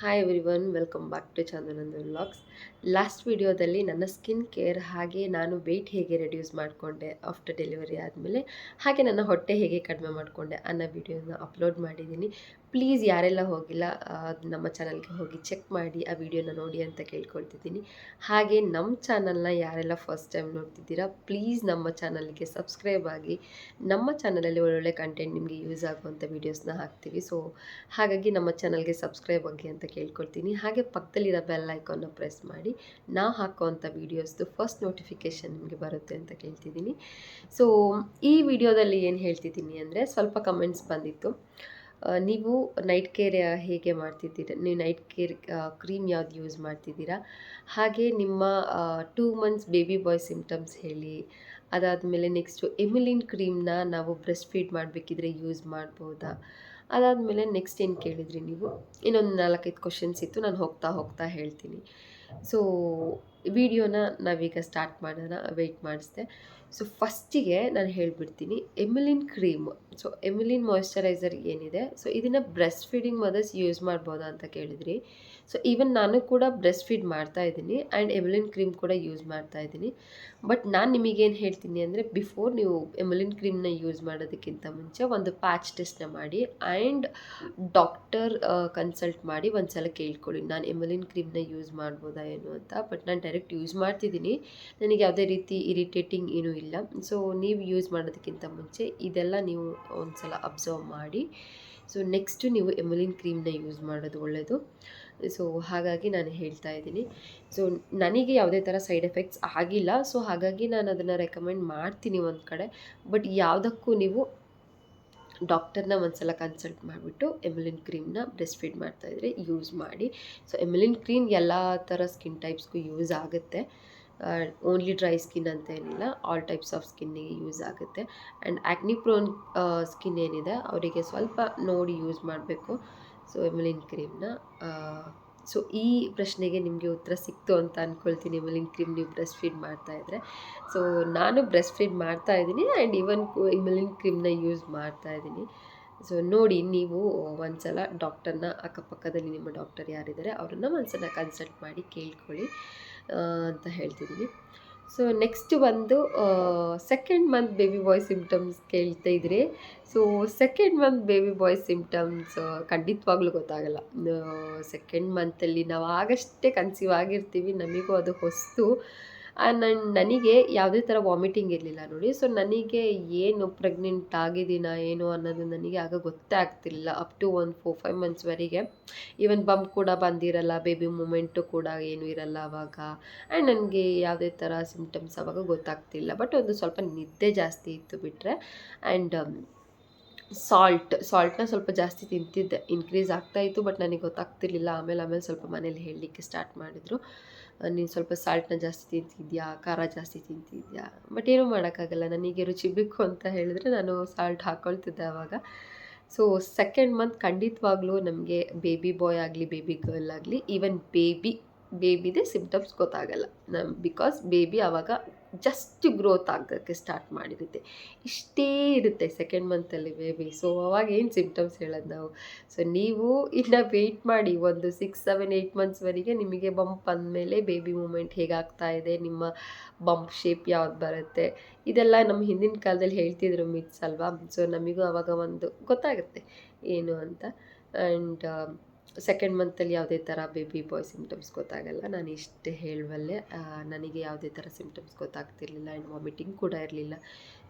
Hi everyone welcome back to ಚಂದನಂದ vlogs last ವಿಡಿಯೋದಲ್ಲಿ ನನ್ನ skin care ಹಾಗೆ ನಾನು ವೆಯ್ಟ್ ಹೇಗೆ ರೆಡ್ಯೂಸ್ ಮಾಡಿಕೊಂಡೆ ಆಫ್ಟರ್ ಡೆಲಿವರಿ ಆದಮೇಲೆ, ಹಾಗೆ ನನ್ನ ಹೊಟ್ಟೆ ಹೇಗೆ ಕಡಿಮೆ ಮಾಡಿಕೊಂಡೆ ಅನ್ನೋ ವಿಡಿಯೋನ ಅಪ್ಲೋಡ್ ಮಾಡಿದ್ದೀನಿ. ಪ್ಲೀಸ್ ಯಾರೆಲ್ಲ ಹೋಗಿಲ್ಲ ನಮ್ಮ ಚಾನಲ್ಗೆ ಹೋಗಿ ಚೆಕ್ ಮಾಡಿ ಆ ವಿಡಿಯೋನ ನೋಡಿ ಅಂತ ಕೇಳ್ಕೊಳ್ತಿದ್ದೀನಿ. ಹಾಗೆ ನಮ್ಮ ಚಾನಲ್ನ ಯಾರೆಲ್ಲ ಫಸ್ಟ್ ಟೈಮ್ ನೋಡ್ತಿದ್ದೀರಾ, ಪ್ಲೀಸ್ ನಮ್ಮ ಚಾನಲ್ಗೆ ಸಬ್ಸ್ಕ್ರೈಬ್ ಆಗಿ, ನಮ್ಮ ಚಾನಲಲ್ಲಿ ಒಳ್ಳೊಳ್ಳೆ ಕಂಟೆಂಟ್ ನಿಮಗೆ ಯೂಸ್ ಆಗುವಂಥ ವೀಡಿಯೋಸ್ನ ಹಾಕ್ತೀವಿ. ಸೊ ಹಾಗಾಗಿ ನಮ್ಮ ಚಾನಲ್ಗೆ ಸಬ್ಸ್ಕ್ರೈಬ್ ಆಗಿ ಅಂತ ಕೇಳ್ಕೊಳ್ತೀನಿ. ಹಾಗೆ ಪಕ್ಕದಲ್ಲಿರೋ ಬೆಲ್ ಐಕಾನ್ನ ಪ್ರೆಸ್ ಮಾಡಿ ನಾವು ಹಾಕುವಂಥ ವೀಡಿಯೋಸ್ದು ಫಸ್ಟ್ ನೋಟಿಫಿಕೇಷನ್ ನಿಮಗೆ ಬರುತ್ತೆ ಅಂತ ಕೇಳ್ತಿದ್ದೀನಿ. ಸೊ ಈ ವಿಡಿಯೋದಲ್ಲಿ ಏನು ಹೇಳ್ತಿದ್ದೀನಿ ಅಂದರೆ ಸ್ವಲ್ಪ ಕಮೆಂಟ್ಸ್ ಬಂದಿತ್ತು. ನೀವು ನೈಟ್ ಕೇರ್ ಹೇಗೆ ಮಾಡ್ತಿದ್ದೀರಾ? ನೀವು ನೈಟ್ ಕೇರ್ ಕ್ರೀಮ್ ಯಾವ್ದು ಯೂಸ್ ಮಾಡ್ತಿದ್ದೀರಾ? ಹಾಗೆ ನಿಮ್ಮ two months baby boy symptoms ಹೇಳಿ, ಅದಾದಮೇಲೆ ನೆಕ್ಸ್ಟು ಎಮಿಲಿನ್ ಕ್ರೀಮ್ನ ನಾವು ಬ್ರೆಸ್ಟ್ ಫೀಡ್ ಮಾಡಬೇಕಿದ್ರೆ ಯೂಸ್ ಮಾಡ್ಬೋದಾ? ಅದಾದಮೇಲೆ ನೆಕ್ಸ್ಟ್ ಏನು ಕೇಳಿದ್ರಿ ನೀವು? ಇನ್ನೊಂದು ನಾಲ್ಕೈದು ಕ್ವಶನ್ಸ್ ಇತ್ತು, ನಾನು ಹೋಗ್ತಾ ಹೋಗ್ತಾ ಹೇಳ್ತೀನಿ. ಸೊ ವಿಡಿಯೋನ ನಾವೀಗ ಸ್ಟಾರ್ಟ್ ಮಾಡೋಣ ವೆಯ್ಟ್ ಮಾಡಿಸ್ದೆ. ಸೊ ಫಸ್ಟಿಗೆ ನಾನು ಹೇಳಿಬಿಡ್ತೀನಿ, Emolene cream. So Emolene moisturiser ಏನಿದೆ? ಸೊ ಇದನ್ನು ಬ್ರೆಸ್ಟ್ ಫೀಡಿಂಗ್ ಮದರ್ಸ್ ಯೂಸ್ ಮಾಡ್ಬೋದಾ ಅಂತ ಕೇಳಿದ್ರಿ. ಸೊ ಈವನ್ ನಾನು ಕೂಡ ಬ್ರೆಸ್ಟ್ ಫೀಡ್ ಮಾಡ್ತಾ ಇದ್ದೀನಿ ಆ್ಯಂಡ್ ಎಮಿಲಿನ್ ಕ್ರೀಮ್ ಕೂಡ ಯೂಸ್ ಮಾಡ್ತಾ ಇದ್ದೀನಿ. ಬಟ್ ನಾನು ನಿಮಗೇನು ಹೇಳ್ತೀನಿ ಅಂದರೆ ಬಿಫೋರ್ ನೀವು ಎಮಿಲಿನ್ ಕ್ರೀಮ್ನ ಯೂಸ್ ಮಾಡೋದಕ್ಕಿಂತ ಮುಂಚೆ ಒಂದು ಪ್ಯಾಚ್ ಟೆಸ್ಟ್ನ ಮಾಡಿ ಆ್ಯಂಡ್ ಡಾಕ್ಟರ್ ಕನ್ಸಲ್ಟ್ ಮಾಡಿ ಒಂದು ಸಲ ಕೇಳ್ಕೊಳ್ಳಿ, ನಾನು ಎಮಿಲಿನ್ ಕ್ರೀಮ್ನ ಯೂಸ್ ಮಾಡ್ಬೋದಾ ಏನು ಅಂತ. ಬಟ್ ನಾನು ಡೈರೆಕ್ಟ್ ಯೂಸ್ ಮಾಡ್ತಿದ್ದೀನಿ. ನನಗೆ ಯಾವುದೇ ರೀತಿ ಇರಿಟೇಟಿಂಗ್ ಏನೂ ಇಲ್ಲ. ಸೊ ನೀವು ಯೂಸ್ ಮಾಡೋದಕ್ಕಿಂತ ಮುಂಚೆ ಇದೆಲ್ಲ ನೀವು ಒಂದು ಸಲ ಅಬ್ಸರ್ವ್ ಮಾಡಿ. ಸೊ ನೆಕ್ಸ್ಟು ನೀವು ಎಮುಲಿನ್ ಕ್ರೀಮ್ನ ಯೂಸ್ ಮಾಡೋದು ಒಳ್ಳೆಯದು ಸೊ ಹಾಗಾಗಿ ನಾನು ಹೇಳ್ತಾ ಇದ್ದೀನಿ. ಸೊ ನನಗೆ ಯಾವುದೇ ಥರ ಸೈಡ್ ಎಫೆಕ್ಟ್ಸ್ ಆಗಿಲ್ಲ. ಸೊ ಹಾಗಾಗಿ ನಾನು ಅದನ್ನು ರೆಕಮೆಂಡ್ ಮಾಡ್ತೀನಿ ಒಂದು ಕಡೆ. ಬಟ್ ಯಾವುದಕ್ಕೂ ನೀವು ಡಾಕ್ಟರ್ನ ಒಂದ್ಸಲ ಕನ್ಸಲ್ಟ್ ಮಾಡಿಬಿಟ್ಟು ಎಮಿಲಿನ್ ಕ್ರೀಮ್ನ ಬ್ರೆಸ್ಟ್ ಫೀಡ್ ಮಾಡ್ತಾಯಿದ್ರೆ ಯೂಸ್ ಮಾಡಿ. ಸೊ ಎಮಿಲಿನ್ ಕ್ರೀಮ್ ಎಲ್ಲ ಥರ ಸ್ಕಿನ್ ಟೈಪ್ಸ್ಗೂ ಯೂಸ್ ಆಗುತ್ತೆ. ಓನ್ಲಿ ಡ್ರೈ ಸ್ಕಿನ್ ಅಂತ ಏನಿಲ್ಲ ಆಲ್ ಟೈಪ್ಸ್ ಆಫ್ ಸ್ಕಿನ್ನಿಗೆ ಯೂಸ್ ಆಗುತ್ತೆ. ಆ್ಯಂಡ್ ಆ್ಯಕ್ನಿ ಪ್ರೋನ್ ಸ್ಕಿನ್ ಏನಿದೆ, ಅವರಿಗೆ ಸ್ವಲ್ಪ ನೋಡಿ ಯೂಸ್ ಮಾಡಬೇಕು. ಸೊ ಎಮಿಲಿನ್ ಕ್ರೀಮ್ನ ಸೊ, ಈ ಪ್ರಶ್ನೆಗೆ ನಿಮಗೆ ಉತ್ತರ ಸಿಕ್ತು ಅಂತ ಅಂದ್ಕೊಳ್ತೀನಿ ಎಮಿಲಿನ್ ಕ್ರೀಮ್ ನೀವು ಬ್ರೆಸ್ಟ್ ಫೀಡ್ ಮಾಡ್ತಾ ಇದ್ರೆ. ಸೊ, ನಾನು ಬ್ರೆಸ್ಟ್ ಫೀಡ್ ಮಾಡ್ತಾ ಇದ್ದೀನಿ ಆ್ಯಂಡ್ ಇವನ್ ಎಮಿಲಿನ್ ಕ್ರೀಮ್ನ ಯೂಸ್ ಮಾಡ್ತಾ ಇದ್ದೀನಿ. ಸೊ, ನೋಡಿ, ನೀವು ಒಂದ್ಸಲ ಡಾಕ್ಟರ್ನ ಅಕ್ಕಪಕ್ಕದಲ್ಲಿ ನಿಮ್ಮ ಡಾಕ್ಟರ್ ಯಾರಿದ್ದಾರೆ, ಅವ್ರನ್ನ ಒಂದ್ಸಲ ಕನ್ಸಲ್ಟ್ ಮಾಡಿ ಕೇಳ್ಕೊಳ್ಳಿ ಅಂತ ಹೇಳ್ತಿದ್ದೀನಿ. ಸೊ ನೆಕ್ಸ್ಟ್ ಬಂದು second month baby boy symptoms ಕೇಳ್ತಾ ಇದ್ರಿ. So second month baby boy symptoms ಖಂಡಿತವಾಗ್ಲೂ ಗೊತ್ತಾಗಲ್ಲ. ಸೆಕೆಂಡ್ ಮಂತಲ್ಲಿ ನಾವು ಆಗಷ್ಟೇ ಕನ್ಸೀವ್ ಆಗಿರ್ತೀವಿ, ನಮಗೂ ಅದು ಹೊಸ್ತು. ನನ್ನ ನನಗೆ ಯಾವುದೇ ಥರ ವಾಮಿಟಿಂಗ್ ಇರಲಿಲ್ಲ ನೋಡಿ. ಸೊ ನನಗೆ ಏನು ಪ್ರೆಗ್ನೆಂಟ್ ಆಗಿದ್ದೀನಾ, ಏನು ಅನ್ನೋದು ನನಗೆ ಆಗ ಗೊತ್ತೇ ಆಗ್ತಿರಲಿಲ್ಲ. ಅಪ್ ಟು ಒಂದು ಫೋರ್ ಫೈವ್ ಮಂತ್ಸ್ವರೆಗೆ ಈವನ್ ಬಂಪ್ ಕೂಡ ಬಂದಿರಲ್ಲ ಬೇಬಿ ಮೂಮೆಂಟು ಕೂಡ ಏನು ಇರಲ್ಲ ಆವಾಗ ಆ್ಯಂಡ್ ನನಗೆ ಯಾವುದೇ ಥರ ಸಿಂಪ್ಟಮ್ಸ್ ಅವಾಗ ಗೊತ್ತಾಗ್ತಿಲ್ಲ ಬಟ್ ಒಂದು ಸ್ವಲ್ಪ ನಿದ್ದೆ ಜಾಸ್ತಿ ಇತ್ತು ಬಿಟ್ಟರೆ ಆ್ಯಂಡ್ ಸಾಲ್ಟ್ ಸಾಲ್ಟ್ನ ಸ್ವಲ್ಪ ಜಾಸ್ತಿ ತಿಂತಿದ್ದೆ. ಇನ್ಕ್ರೀಸ್ ಆಗ್ತಾಯಿತ್ತು ಬಟ್ ನನಗೆ ಗೊತ್ತಾಗ್ತಿರ್ಲಿಲ್ಲ. ಆಮೇಲೆ ಆಮೇಲೆ ಸ್ವಲ್ಪ ಮನೇಲಿ ಹೇಳಲಿಕ್ಕೆ ಸ್ಟಾರ್ಟ್ ಮಾಡಿದರು. ನೀನು ಸ್ವಲ್ಪ ಸಾಲ್ಟ್ನ ಜಾಸ್ತಿ ತಿಂತಿದ್ಯಾ? ಖಾರ ಜಾಸ್ತಿ ತಿಂತಿದ್ಯಾ? ಬಟ್ ಏನೂ ಮಾಡೋಕ್ಕಾಗಲ್ಲ. ನನಗೆ ರುಚಿ ಬೇಕು ಅಂತ ಹೇಳಿದ್ರೆ ನಾನು ಸಾಲ್ಟ್ ಹಾಕ್ಕೊಳ್ತಿದ್ದೆ ಆವಾಗ ಸೊ ಸೆಕೆಂಡ್ ಮಂತ್ ಖಂಡಿತವಾಗ್ಲೂ ನಮಗೆ ಬೇಬಿ ಬಾಯ್ ಆಗಲಿ ಬೇಬಿ ಗರ್ಲ್ ಆಗಲಿ ಈವನ್ ಬೇಬಿ ಬೇಬಿದೇ ಸಿಮ್ಟಮ್ಸ್ ಗೊತ್ತಾಗಲ್ಲ. ನಮ್ಮ ಬಿಕಾಸ್ ಬೇಬಿ ಆವಾಗ ಜಸ್ಟ್ ಗ್ರೋತ್ ಆಗೋಕ್ಕೆ ಸ್ಟಾರ್ಟ್ ಮಾಡಿರುತ್ತೆ. ಇಷ್ಟೇ ಇರುತ್ತೆ ಸೆಕೆಂಡ್ ಮಂತಲ್ಲಿ ಬೇಬಿ ಸೊ ಅವಾಗ ಏನು ಸಿಮ್ಟಮ್ಸ್ ಹೇಳೋದು ನಾವು? ಸೊ ನೀವು ಇನ್ನು ವೆಯ್ಟ್ ಮಾಡಿ ಒಂದು ಸಿಕ್ಸ್ ಸೆವೆನ್ ಏಯ್ಟ್ ಮಂತ್ಸ್ವರೆಗೆ ನಿಮಗೆ ಬಂಪ್ ಅಂದಮೇಲೆ ಬೇಬಿ ಮೂಮೆಂಟ್ ಹೇಗಾಗ್ತಾ ಇದೆ? ನಿಮ್ಮ ಬಂಪ್ ಶೇಪ್ ಯಾವ್ದು ಬರುತ್ತೆ? ಇದೆಲ್ಲ ನಮ್ಮ ಹಿಂದಿನ ಕಾಲದಲ್ಲಿ ಹೇಳ್ತಿದ್ರು ಮಿತ್ಸ್ ಅಲ್ವಾ? ಸೊ ನಮಗೂ ಆವಾಗ ಒಂದು ಗೊತ್ತಾಗುತ್ತೆ ಏನು ಅಂತ. ಆ್ಯಂಡ್ ಸೆಕೆಂಡ್ ಮಂತಲ್ಲಿ ಯಾವುದೇ ಥರ ಬೇಬಿ ಬಾಯ್ ಸಿಮ್ಟಮ್ಸ್ ಗೊತ್ತಾಗಲ್ಲ. ನಾನು ಇಷ್ಟೇ ಹೇಳುವಲ್ಲೆ. ನನಗೆ ಯಾವುದೇ ಥರ ಸಿಮ್ಟಮ್ಸ್ ಗೊತ್ತಾಗ್ತಿರಲಿಲ್ಲ ಆ್ಯಂಡ್ ವಾಮಿಟಿಂಗ್ ಕೂಡ ಇರಲಿಲ್ಲ.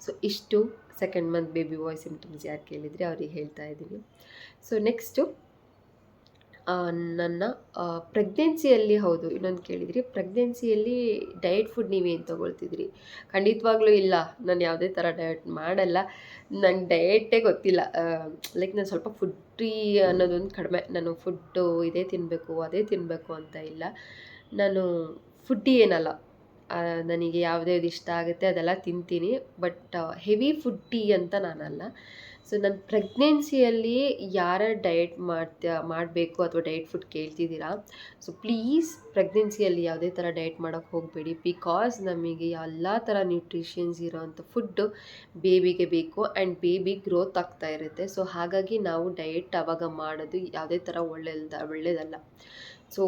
ಸೊ ಇಷ್ಟು second month baby boy symptoms ಯಾರು ಕೇಳಿದರೆ? ಅವ್ರಿಗೆ ಹೇಳ್ತಾ ಇದ್ದೀನಿ. ಸೊ ನೆಕ್ಸ್ಟು ನನ್ನ ಪ್ರೆಗ್ನೆನ್ಸಿಯಲ್ಲಿ ಹೌದು. ಇನ್ನೊಂದು ಕೇಳಿದ್ರಿ. ಪ್ರೆಗ್ನೆನ್ಸಿಯಲ್ಲಿ ಡಯಟ್ ಫುಡ್ ನೀವೇನು ತೊಗೊಳ್ತಿದ್ರಿ? ಖಂಡಿತವಾಗ್ಲೂ ಇಲ್ಲ. ನಾನು ಯಾವುದೇ ಥರ ಡಯಟ್ ಮಾಡಲ್ಲ. ನಂಗೆ ಡಯಟೇ ಗೊತ್ತಿಲ್ಲ. ಲೈಕ್ ನಾನು ಸ್ವಲ್ಪ ಫುಡ್ ಅನ್ನೋದೊಂದು ಕಡಿಮೆ. ನಾನು ಫುಡ್ಡು ಇದೇ ತಿನ್ನಬೇಕು ಅದೇ ತಿನ್ನಬೇಕು ಅಂತ ಇಲ್ಲ. ನಾನು ಫುಡ್ಡಿ ಏನಲ್ಲ. ನನಗೆ ಯಾವುದ್ಯಾವ್ದು ಇಷ್ಟ ಆಗುತ್ತೆ ಅದೆಲ್ಲ ತಿಂತೀನಿ. ಬಟ್ ಹೆವಿ ಫುಡ್ಡಿ ಅಂತ ನಾನಲ್ಲ. ಸೊ ನನ್ನ ಪ್ರೆಗ್ನೆನ್ಸಿಯಲ್ಲಿ ಯಾರ ಡಯಟ್ ಮಾಡ್ತಾ ಮಾಡಬೇಕು ಅಥವಾ ಡಯಟ್ ಫುಡ್ ಕೇಳ್ತಿದ್ದೀರಾ? ಸೊ ಪ್ಲೀಸ್ ಪ್ರೆಗ್ನೆನ್ಸಿಯಲ್ಲಿ ಯಾವುದೇ ಥರ ಡಯಟ್ ಮಾಡೋಕ್ಕೆ ಹೋಗಬೇಡಿ. ಬಿಕಾಸ್ ನಮಗೆ ಎಲ್ಲ ಥರ ನ್ಯೂಟ್ರಿಷನ್ಸ್ ಇರೋವಂಥ ಫುಡ್ಡು ಬೇಬಿಗೆ ಬೇಕು ಆ್ಯಂಡ್ ಬೇಬಿ ಗ್ರೋತ್ ಆಗ್ತಾ ಇರುತ್ತೆ. ಸೊ ಹಾಗಾಗಿ ನಾವು ಡಯಟ್ ಆವಾಗ ಮಾಡೋದು ಯಾವುದೇ ಥರ ಒಳ್ಳೆಯದ ಒಳ್ಳೆಯದಲ್ಲ ಸೊ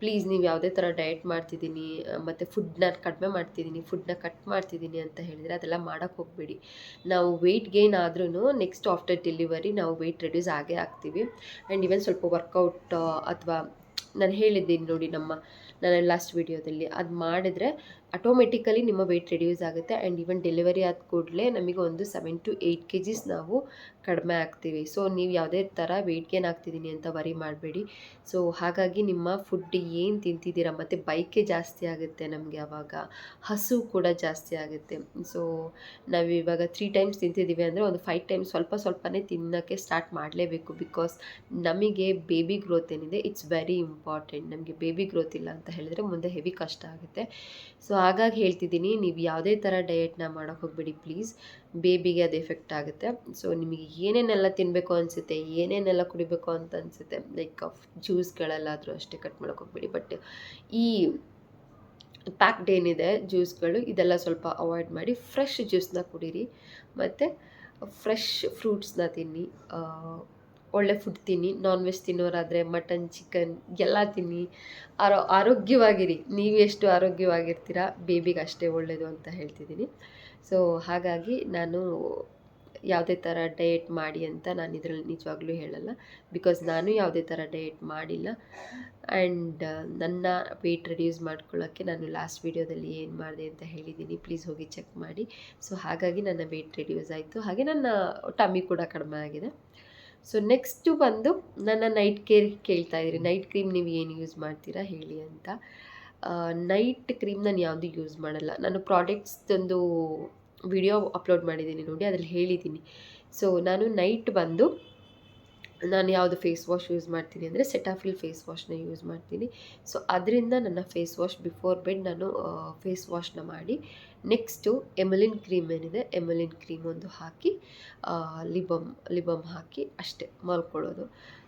ಪ್ಲೀಸ್ ನೀವು ಯಾವುದೇ ಥರ ಡಯಟ್ ಮಾಡ್ತಿದ್ದೀನಿ ಮತ್ತು ಫುಡ್ನ ಕಡಿಮೆ ಮಾಡ್ತಿದ್ದೀನಿ ಫುಡ್ನ ಕಟ್ ಮಾಡ್ತಿದ್ದೀನಿ ಅಂತ ಹೇಳಿದರೆ ಅದೆಲ್ಲ ಮಾಡೋಕ್ಕೆ ಹೋಗಬೇಡಿ. ನಾವು ವೆಯ್ಟ್ ಗೇನ್ ಆದ್ರೂ ನೆಕ್ಸ್ಟ್ ಆಫ್ಟರ್ ಡೆಲಿವರಿ ನಾವು ವೆಯ್ಟ್ ರೆಡ್ಯೂಸ್ ಆಗೇ ಆಗ್ತೀವಿ. ಆ್ಯಂಡ್ ಇವನ್ ಸ್ವಲ್ಪ ವರ್ಕೌಟ್ ಅಥವಾ ನಾನು ಹೇಳಿದ್ದೀನಿ ನೋಡಿ ನಮ್ಮ, ನನ್ನ ಲಾಸ್ಟ್ ವೀಡಿಯೋದಲ್ಲಿ ಅದು ಮಾಡಿದ್ರೆ ಆಟೋಮೆಟಿಕಲಿ ನಿಮ್ಮ ವೆಯ್ಟ್ ರೆಡ್ಯೂಸ್ ಆಗುತ್ತೆ ಆ್ಯಂಡ್ ಈವನ್ ಡೆಲಿವರಿ ಆದ ಕೂಡಲೇ ನಮಗೆ ಒಂದು seven to eight K Gs ನಾವು ಕಡಿಮೆ ಆಗ್ತೀವಿ. ಸೊ ನೀವು ಯಾವುದೇ ಥರ ವೆಯ್ಟ್ ಗೇನ್ ಆಗ್ತಿದ್ದೀನಿ ಅಂತ ವರಿ ಮಾಡಬೇಡಿ. ಸೊ ಹಾಗಾಗಿ ನಿಮ್ಮ ಫುಡ್ ಏನು ತಿಂತಿದ್ದೀರಾ? ಮತ್ತು ಬೈಕೆ ಜಾಸ್ತಿ ಆಗುತ್ತೆ ನಮಗೆ ಆವಾಗ ಹಸು ಕೂಡ ಜಾಸ್ತಿ ಆಗುತ್ತೆ. ಸೊ ನಾವು ಇವಾಗ ತ್ರೀ ಟೈಮ್ಸ್ ತಿಂತಿದ್ದೀವಿ ಅಂದರೆ ಒಂದು ಫೈವ್ ಟೈಮ್ಸ್ ಸ್ವಲ್ಪ ಸ್ವಲ್ಪನೇ ತಿನ್ನೋಕ್ಕೆ ಸ್ಟಾರ್ಟ್ ಮಾಡಲೇಬೇಕು ಬಿಕಾಸ್ ನಮಗೆ ಬೇಬಿ ಗ್ರೋತ್ ಏನಿದೆ ಇಟ್ಸ್ ವೆರಿ ಇಂಪಾರ್ಟೆಂಟ್ ನಮಗೆ ಬೇಬಿ ಗ್ರೋತ್ ಇಲ್ಲ ಅಂತ ಹೇಳಿದ್ರೆ ಮುಂದೆ ಹೆವಿ ಕಷ್ಟ ಆಗುತ್ತೆ. ಸೊ ಹಾಗಾಗಿ ಹೇಳ್ತಿದ್ದೀನಿ, ನೀವು ಯಾವುದೇ ಥರ ಡಯೆಟ್ನ ಮಾಡೋಕೆ ಹೋಗ್ಬೇಡಿ ಪ್ಲೀಸ್ ಬೇಬಿಗೆ ಅದು ಎಫೆಕ್ಟ್ ಆಗುತ್ತೆ. ಸೊ ನಿಮಗೆ ಏನೇನೆಲ್ಲ ತಿನ್ನಬೇಕು ಅನಿಸುತ್ತೆ, ಏನೇನೆಲ್ಲ ಕುಡಿಬೇಕು ಅಂತ ಅನಿಸುತ್ತೆ ಲೈಕ್ ಜ್ಯೂಸ್ಗಳೆಲ್ಲಾದರೂ ಅಷ್ಟೇ ಕಟ್ ಮಾಡೋಕೆ ಹೋಗ್ಬೇಡಿ. ಬಟ್ ಈ ಪ್ಯಾಕ್ಡ್ ಏನಿದೆ ಜ್ಯೂಸ್ಗಳು ಇದೆಲ್ಲ ಸ್ವಲ್ಪ ಅವಾಯ್ಡ್ ಮಾಡಿ ಫ್ರೆಶ್ ಜ್ಯೂಸ್ನ ಕುಡೀರಿ. ಮತ್ತು ಫ್ರೆಶ್ ಫ್ರೂಟ್ಸ್ನ ತಿನ್ನಿ. ಒಳ್ಳೆ ಫುಡ್ ತಿನ್ನಿ ನಾನ್ ವೆಜ್ ತಿನ್ನೋರಾದರೆ ಮಟನ್ ಚಿಕನ್ ಎಲ್ಲ ತಿನ್ನಿ. ಆರೋ, ಆರೋಗ್ಯವಾಗಿರಿ. ನೀವು ಎಷ್ಟು ಆರೋಗ್ಯವಾಗಿರ್ತೀರ ಬೇಬಿಗೆ ಅಷ್ಟೇ ಒಳ್ಳೆಯದು ಅಂತ ಹೇಳ್ತಿದ್ದೀನಿ. ಸೊ ಹಾಗಾಗಿ ನಾನು ಯಾವುದೇ ಥರ ಡಯೆಟ್ ಮಾಡಿ ಅಂತ ನಾನು ಇದರಲ್ಲಿ ನಿಜವಾಗ್ಲೂ ಹೇಳಲ್ಲ. ಬಿಕಾಸ್ ನಾನು ಯಾವುದೇ ಥರ ಡಯೆಟ್ ಮಾಡಿಲ್ಲ. ಆ್ಯಂಡ್ ನನ್ನ ವೆಯ್ಟ್ ರೆಡ್ಯೂಸ್ ಮಾಡ್ಕೊಳ್ಳೋಕ್ಕೆ ನಾನು ಲಾಸ್ಟ್ ವೀಡಿಯೋದಲ್ಲಿ ಏನು ಮಾಡಿದೆ ಅಂತ ಹೇಳಿದ್ದೀನಿ. ಪ್ಲೀಸ್ ಹೋಗಿ ಚೆಕ್ ಮಾಡಿ. ಸೊ ಹಾಗಾಗಿ ನನ್ನ ವೆಯ್ಟ್ ರೆಡ್ಯೂಸ್ ಆಯಿತು. ಹಾಗೆ ನನ್ನ ಟಮ್ಮಿ ಕೂಡ ಕಡಿಮೆ ಆಗಿದೆ. ಸೊ ನೆಕ್ಸ್ಟು ಬಂದು ನನ್ನ ನೈಟ್ ಕೇರ್ ಕೇಳ್ತಾ ಇದ್ದೀರಿ ನೈಟ್ ಕ್ರೀಮ್ ನೀವು ಏನು ಯೂಸ್ ಮಾಡ್ತೀರಾ ಹೇಳಿ ಅಂತ. ನೈಟ್ ಕ್ರೀಮ್ ನಾನು ಯಾವುದು ಯೂಸ್ ಮಾಡಲ್ಲ. ನಾನು ಪ್ರಾಡಕ್ಟ್ಸ್ದೊಂದು ವಿಡಿಯೋ ಅಪ್ಲೋಡ್ ಮಾಡಿದ್ದೀನಿ ನೋಡಿ, ಅದ್ರಲ್ಲಿ ಹೇಳಿದ್ದೀನಿ. ಸೊ ನಾನು ನೈಟ್ ಬಂದು ನಾನು ಯಾವುದು ಫೇಸ್ ವಾಶ್ ಯೂಸ್ ಮಾಡ್ತೀನಿ ಅಂದರೆ ಸೆಟಾಫಿಲ್ ಫೇಸ್ ವಾಶ್ನ ಯೂಸ್ ಮಾಡ್ತೀನಿ. ಸೊ ಅದರಿಂದ ನನ್ನ ಫೇಸ್ ವಾಶ್ ಬಿಫೋರ್ ಬೆಡ್ ನಾನು ಫೇಸ್ ವಾಶ್ನ ಮಾಡಿ. ನೆಕ್ಸ್ಟು ಎಮಲಿನ್ ಕ್ರೀಮ್ ಏನಿದೆ ಎಮಲಿನ್ ಕ್ರೀಮ್ ಒಂದು ಹಾಕಿ ಲಿಬಮ್ ಲಿಬಮ್ ಹಾಕಿ ಅಷ್ಟೇ ಮಲ್ಕೊಳ್ಳೋದು.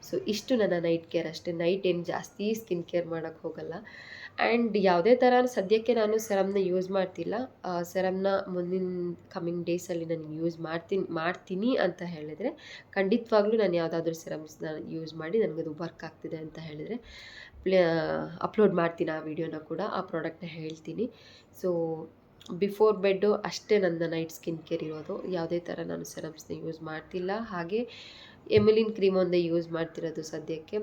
ಸೊ ಇಷ್ಟು ನನ್ನ ನೈಟ್ ಕೇರ್ ಅಷ್ಟೇ. ನೈಟ್ ಏನು ಜಾಸ್ತಿ ಸ್ಕಿನ್ ಕೇರ್ ಮಾಡೋಕ್ಕೆ ಹೋಗಲ್ಲ. ಆ್ಯಂಡ್ ಯಾವುದೇ ಥರ ಸದ್ಯಕ್ಕೆ ನಾನು ಸೆರಮ್ನ ಯೂಸ್ ಮಾಡ್ತಿಲ್ಲ. ಸೆರಮ್ನ ಮುಂದಿನ ಕಮ್ಮಿಂಗ್ ಡೇಸಲ್ಲಿ ನಾನು ಯೂಸ್ ಮಾಡ್ತೀನಿ ಮಾಡ್ತೀನಿ ಅಂತ ಹೇಳಿದರೆ, ಖಂಡಿತವಾಗ್ಲೂ ನಾನು ಯಾವುದಾದ್ರೂ ಸೆರಮ್ಸ್ನ ಯೂಸ್ ಮಾಡಿ ನನಗದು ವರ್ಕ್ ಆಗ್ತಿದೆ ಅಂತ ಹೇಳಿದರೆ, ಪ್ಲೇ, ಅಪ್ಲೋಡ್ ಮಾಡ್ತೀನಿ ಆ ವಿಡಿಯೋನ ಕೂಡ, ಆ ಪ್ರಾಡಕ್ಟ್ನ ಹೇಳ್ತೀನಿ. ಸೊ, ಬಿಫೋರ್ ಬೆಡ್ಡು ಅಷ್ಟೇ ನನ್ನ ನೈಟ್ ಸ್ಕಿನ್ ಕೇರ್ ಇರೋದು. ಯಾವುದೇ ಥರ ನಾನು ಸೆರಮ್ಸ್ನ ಯೂಸ್ ಮಾಡ್ತಿಲ್ಲ. ಹಾಗೆ ಎಮಲಿನ್ ಕ್ರೀಮ್ ಒಂದೇ ಯೂಸ್ ಮಾಡ್ತಿರೋದು ಸದ್ಯಕ್ಕೆ.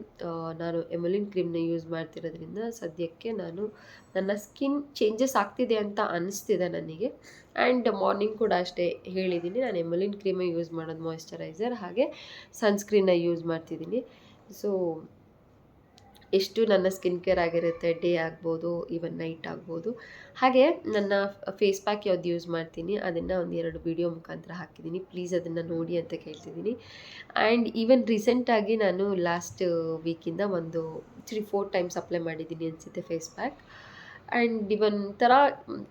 ನಾನು ಎಮಲಿನ್ ಕ್ರೀಮ್ನ ಯೂಸ್ ಮಾಡ್ತಿರೋದ್ರಿಂದ ಸದ್ಯಕ್ಕೆ ನಾನು ನನ್ನ ಸ್ಕಿನ್ ಚೇಂಜಸ್ ಆಗ್ತಿದೆ ಅಂತ ಅನಿಸ್ತಿದೆ ನನಗೆ. ಆ್ಯಂಡ್ ಮಾರ್ನಿಂಗ್ ಕೂಡ ಅಷ್ಟೇ ಹೇಳಿದ್ದೀನಿ. ನಾನು ಎಮಲಿನ್ ಕ್ರೀಮೇ ಯೂಸ್ ಮಾಡೋದು ಮಾಯಿಶ್ಚರೈಸರ್ ಹಾಗೆ ಸನ್ಸ್ಕ್ರೀನ್ನ ಯೂಸ್ ಮಾಡ್ತಿದ್ದೀನಿ. ಸೊ ಎಷ್ಟು ನನ್ನ ಸ್ಕಿನ್ ಕೇರ್ ಆಗಿರುತ್ತೆ, ಡೇ ಆಗ್ಬೋದು, ಈವನ್ ನೈಟ್ ಆಗ್ಬೋದು. ಹಾಗೆ ನನ್ನ ಫೇಸ್ ಪ್ಯಾಕ್ ಯಾವ್ದು ಯೂಸ್ ಮಾಡ್ತೀನಿ, ಅದನ್ನು ಒಂದು ಎರಡು ವಿಡಿಯೋ ಮುಖಾಂತರ ಹಾಕಿದ್ದೀನಿ. ಪ್ಲೀಸ್ ಅದನ್ನು ನೋಡಿ ಅಂತ ಕೇಳ್ತಿದ್ದೀನಿ. ಆ್ಯಂಡ್ ಈವನ್ ರೀಸೆಂಟಾಗಿ ನಾನು ಲಾಸ್ಟ್ ವೀಕಿಂದ ಒಂದು ತ್ರೀ ಫೋರ್ ಟೈಮ್ಸ್ ಅಪ್ಲೈ ಮಾಡಿದ್ದೀನಿ ಅನಿಸುತ್ತೆ ಫೇಸ್ ಪ್ಯಾಕ್. ಆ್ಯಂಡ್ ಒಂಥರ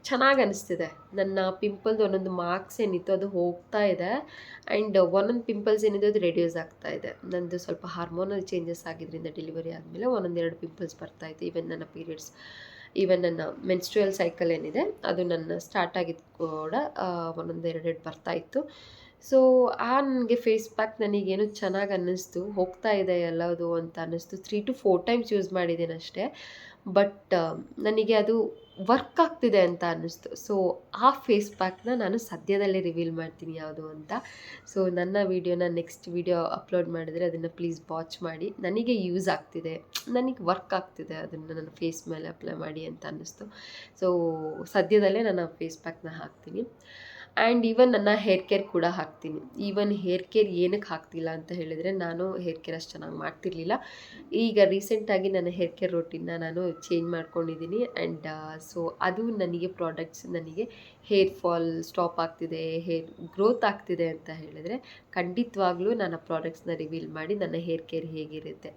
ಚೆನ್ನಾಗಿ ಅನಿಸ್ತಿದೆ. ನನ್ನ ಪಿಂಪಲ್ದು ಒಂದೊಂದು ಮಾರ್ಕ್ಸ್ ಏನಿತ್ತು ಅದು ಹೋಗ್ತಾ ಇದೆ. ಆ್ಯಂಡ್ ಒಂದೊಂದು ಪಿಂಪಲ್ಸ್ ಏನಿದೆ ಅದು ರೆಡ್ಯೂಸ್ ಆಗ್ತಾ ಇದೆ. ನನ್ನದು ಸ್ವಲ್ಪ ಹಾರ್ಮೋನಲ್ ಚೇಂಜಸ್ ಆಗಿದ್ದರಿಂದ ಡೆಲಿವರಿ ಆದಮೇಲೆ ಒಂದೊಂದೆರಡು ಪಿಂಪಲ್ಸ್ ಬರ್ತಾ ಇತ್ತು ಈವನ್ ನನ್ನ ಪೀರಿಯಡ್ಸ್, ಈವನ್ ನನ್ನ ಮೆನ್ಸ್ಟ್ರುಯಲ್ ಸೈಕಲ್ ಏನಿದೆ, ಅದು ನನ್ನ ಸ್ಟಾರ್ಟ್ ಆಗಿದ್ದು ಕೂಡ ಒಂದೊಂದು ಎರಡೆರಡು ಬರ್ತಾ ಇತ್ತು. ಸೊ ಆ ನನಗೆ ಫೇಸ್ ಪ್ಯಾಕ್ ನನಗೇನು ಚೆನ್ನಾಗಿ ಅನ್ನಿಸ್ತು, ಹೋಗ್ತಾ ಇದೆ ಎಲ್ಲದು ಅಂತ ಅನ್ನಿಸ್ತು. Three to four times use ಮಾಡಿದ್ದೀನಿ ಅಷ್ಟೇ. ಬಟ್ ನನಗೆ ಅದು ವರ್ಕ್ ಆಗ್ತಿದೆ ಅಂತ ಅನ್ನಿಸ್ತು. ಸೊ ಆ ಫೇಸ್ ಪ್ಯಾಕ್ನ ನಾನು ಸದ್ಯದಲ್ಲೇ ರಿವೀಲ್ ಮಾಡ್ತೀನಿ ಯಾವುದು ಅಂತ. ಸೊ ನನ್ನ ವೀಡಿಯೋನ ನೆಕ್ಸ್ಟ್ ವೀಡಿಯೋ ಅಪ್ಲೋಡ್ ಮಾಡಿದರೆ ಅದನ್ನು ಪ್ಲೀಸ್ ವಾಚ್ ಮಾಡಿ. ನನಗೆ ಯೂಸ್ ಆಗ್ತಿದೆ. ನನಗೆ ವರ್ಕ್ ಆಗ್ತಿದೆ ಅದನ್ನು ನನ್ನ ಫೇಸ್ ಮೇಲೆ ಅಪ್ಲೈ ಮಾಡಿ ಅಂತ ಅನ್ನಿಸ್ತು. ಸೊ ಸದ್ಯದಲ್ಲೇ ನಾನು ಆ ಫೇಸ್ ಪ್ಯಾಕ್ನ ಹಾಕ್ತೀನಿ. ಆ್ಯಂಡ್ ಈವನ್ ನನ್ನ ಹೇರ್ ಕೇರ್ ಕೂಡ ಹಾಕ್ತೀನಿ. ಈವನ್ ಹೇರ್ ಕೇರ್ ಏನಕ್ಕೆ ಹಾಕ್ತಿಲ್ಲ ಅಂತ ಹೇಳಿದರೆ ನಾನು ಹೇರ್ ಕೇರ್ ಅಷ್ಟು ಚೆನ್ನಾಗಿ ಮಾಡ್ತಿರ್ಲಿಲ್ಲ. ಈಗ ರೀಸೆಂಟಾಗಿ ನನ್ನ ಹೇರ್ ಕೇರ್ ರೊಟೀನ್ನ ನಾನು ಚೇಂಜ್ ಮಾಡ್ಕೊಂಡಿದ್ದೀನಿ. ಆ್ಯಂಡ್ ಸೊ ಅದು ನನಗೆ ಪ್ರಾಡಕ್ಟ್ಸ್ ನನಗೆ ಹೇರ್ ಫಾಲ್ ಸ್ಟಾಪ್ ಆಗ್ತಿದೆ ಹೇರ್ ಗ್ರೋತ್ ಆಗ್ತಿದೆ ಅಂತ ಹೇಳಿದರೆ ಖಂಡಿತವಾಗ್ಲೂ ನಾನು ಪ್ರಾಡಕ್ಟ್ಸ್ನ ರಿವೀಲ್ ಮಾಡಿ ನನ್ನ ಹೇರ್ ಕೇರ್ ಹೇಗಿರುತ್ತೆ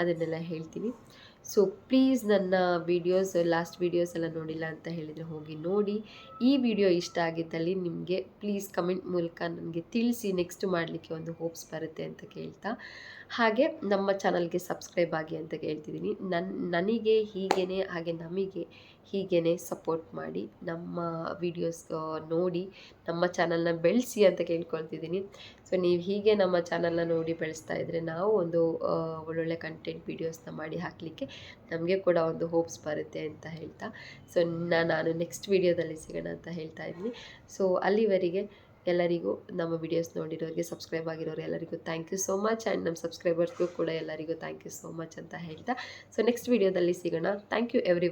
ಅದನ್ನೆಲ್ಲ ಹೇಳ್ತೀನಿ. ಸೊ ಪ್ಲೀಸ್ ನನ್ನ ವೀಡಿಯೋಸ್ ಲಾಸ್ಟ್ ವೀಡಿಯೋಸ್ ಎಲ್ಲ ನೋಡಿಲ್ಲ ಅಂತ ಹೇಳಿದರೆ ಹೋಗಿ ನೋಡಿ. ಈ ವಿಡಿಯೋ ಇಷ್ಟ ಆಗಿದ್ದಲ್ಲಿ ನಿಮಗೆ ಪ್ಲೀಸ್ ಕಮೆಂಟ್ ಮೂಲಕ ನನಗೆ ತಿಳಿಸಿ ನೆಕ್ಸ್ಟ್ ಮಾಡಲಿಕ್ಕೆ ಒಂದು ಹೋಪ್ಸ್ ಬರುತ್ತೆ ಅಂತ ಕೇಳ್ತಾ. ಹಾಗೆ ನಮ್ಮ ಚಾನಲ್ಗೆ ಸಬ್ಸ್ಕ್ರೈಬ್ ಆಗಿ ಅಂತ ಕೇಳ್ತಿದ್ದೀನಿ. ನನ್ನ ನನಗೆ ಹೀಗೇ ಹಾಗೆ ನಮಗೆ ಹೀಗೇ ಸಪೋರ್ಟ್ ಮಾಡಿ ನಮ್ಮ ವಿಡಿಯೋಸ್ ನೋಡಿ ನಮ್ಮ ಚಾನಲ್ನ ಬೆಳೆಸಿ ಅಂತ ಕೇಳ್ಕೊಳ್ತಿದ್ದೀನಿ. ಸೊ ನೀವು ಹೀಗೆ ನಮ್ಮ ಚಾನಲ್ನ ನೋಡಿ ಬೆಳೆಸ್ತಾ ಇದ್ದರೆ ನಾವು ಒಂದು ಒಳ್ಳೊಳ್ಳೆ ಕಂಟೆಂಟ್ ವೀಡಿಯೋಸ್ನ ಮಾಡಿ ಹಾಕಲಿಕ್ಕೆ ನಮಗೆ ಕೂಡ ಒಂದು ಹೋಪ್ಸ್ ಬರುತ್ತೆ ಅಂತ ಹೇಳ್ತಾ. ಸೊ ನಾನು ನೆಕ್ಸ್ಟ್ ವೀಡಿಯೋದಲ್ಲಿ ಸಿಗೋಣ ಅಂತ ಹೇಳ್ತಾ ಇದ್ದೀನಿ. ಸೊ ಅಲ್ಲಿವರೆಗೆ ಎಲ್ಲರಿಗೂ ನಮ್ಮ ವಿಡಿಯೋಸ್ ನೋಡಿರೋರಿಗೆ ಸಬ್ಸ್ಕ್ರೈಬ್ ಆಗಿರೋರು ಎಲ್ಲರಿಗೂ thank you so much and ನಮ್ಮ ಸಬ್ಸ್ಕ್ರೈಬರ್ಸ್ಗೂ ಕೂಡ ಎಲ್ಲರಿಗೂ ಥ್ಯಾಂಕ್ ಯು ಸೋ ಮಚ್ ಅಂತ ಹೇಳ್ತಾ. ಸೊ ನೆಕ್ಸ್ಟ್ ವೀಡಿಯೋದಲ್ಲಿ ಸಿಗೋಣ. Thank you every